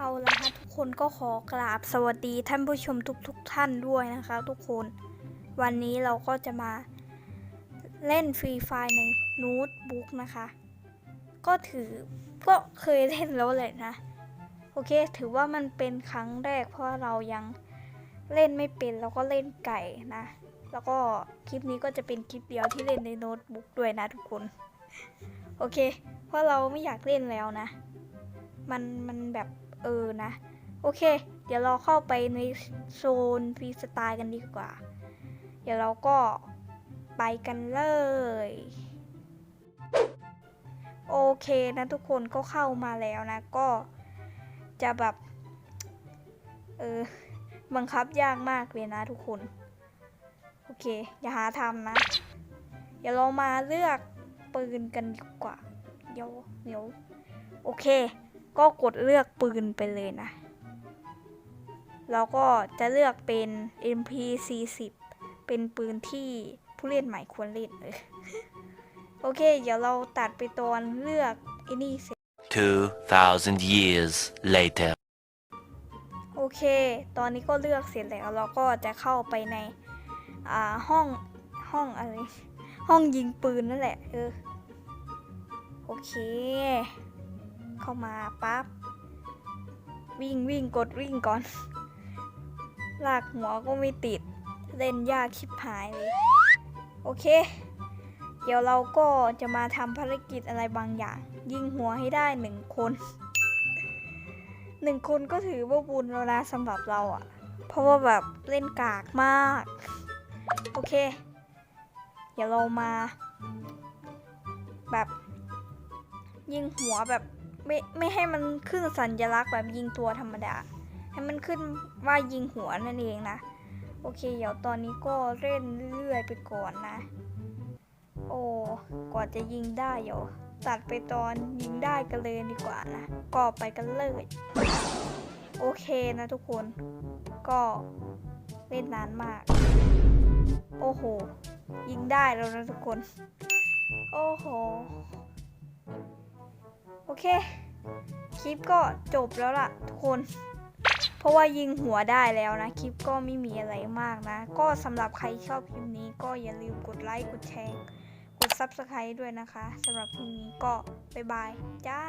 เอาละฮะทุกคนก็ขอกราบสวัสดีท่านผู้ชมทุกๆทท่านด้วยนะคะ ทุกคน วันนี้เราก็จะมาเล่นฟรีไฟในโน้ตบุ๊กนะคะ ก็ถือก็เคยเล่นแล้วแหละนะ โอเค ถือว่ามันเป็นครั้งแรกเพราะเรายังเล่นไม่เป็นแล้วก็เล่นไก่นะ แล้วก็คลิปนี้ก็จะเป็นคลิปเดียวที่เล่นในโน้ตบุ๊กด้วยนะทุกคน โอเค เพราะเราไม่อยากเล่นแล้วนะ มันมันแบบ เออนะ โอเค เดี๋ยวเราเข้าไปในโซนฟรีสไตล์กันดีกว่า เดี๋ยวเราก็ไปกันเลย โอเคนะทุกคนก็เข้ามาแล้วนะ ก็จะแบบ เออ บังคับยากมากเลยนะทุกคน โอเค อย่าหาทำนะ เดี๋ยวเรามาเลือกปืนกันดีกว่า เดี๋ยวเดี๋ยวโอเค ก็กดเลือกปืนไปเลยนะ แล้วก็จะเลือกเป็น MP40 เป็นปืนที่ผู้เล่นใหม่ควรเล่นเลยโอเค เดี๋ยวเราตัดไปตอนเลือกไอ้นี่เสร็จ2,000 years later. โอเค ตอนนี้ก็เลือกเสร็จแล้ว เราก็จะเข้าไปใน อ่า ห้อง ห้องอะไร ห้องยิงปืนนั่นแหละ เออ โอเค เข้ามาปั๊บวิ่งวิ่งกดวิ่งก่อน ลากหัวก็ไม่ติด เล่นยากชิบหายเลย โอเค เดี๋ยวเราก็จะมาทำภารกิจอะไรบางอย่าง ยิงหัวให้ได้หนึ่งคนหนึ่งคนก็ถือว่าบุญแล้วนะสำหรับเราอะ่ะ เพราะว่าแบบเล่นกากมาก โอเค เดี๋ยวเรามา แบบ ยิงหัวแบบ ไม่ไม่ให้มันขึ้นสัญลักษณ์แบบยิงตัวธรรมดา ให้มันขึ้นว่ายิงหัวนั่นเองนะ โอเค เดี๋ยวตอนนี้ก็เล่นเรื่อยๆไปก่อนนะ โอ้กว่าจะยิงได้เดี๋ยวตัดไปตอนยิงได้กันเลยดีกว่านะ ก็ไปกันเลยโอเคนะทุกคน ก็เล่นนานมาก โอ้โห ยิงได้แล้วนะทุกคน โอ้โห เค คลิปก็จบแล้วล่ะทุกคน เพราะว่ายิงหัวได้แล้วนะ คลิปก็ไม่มีอะไรมากนะ ก็สำหรับใครชอบคลิปนี้ก็อย่าลืมกดไลค์ กดแชร์ กด Subscribe ด้วยนะคะสำหรับคลิปนี้ก็บ๊ายบาย จ้า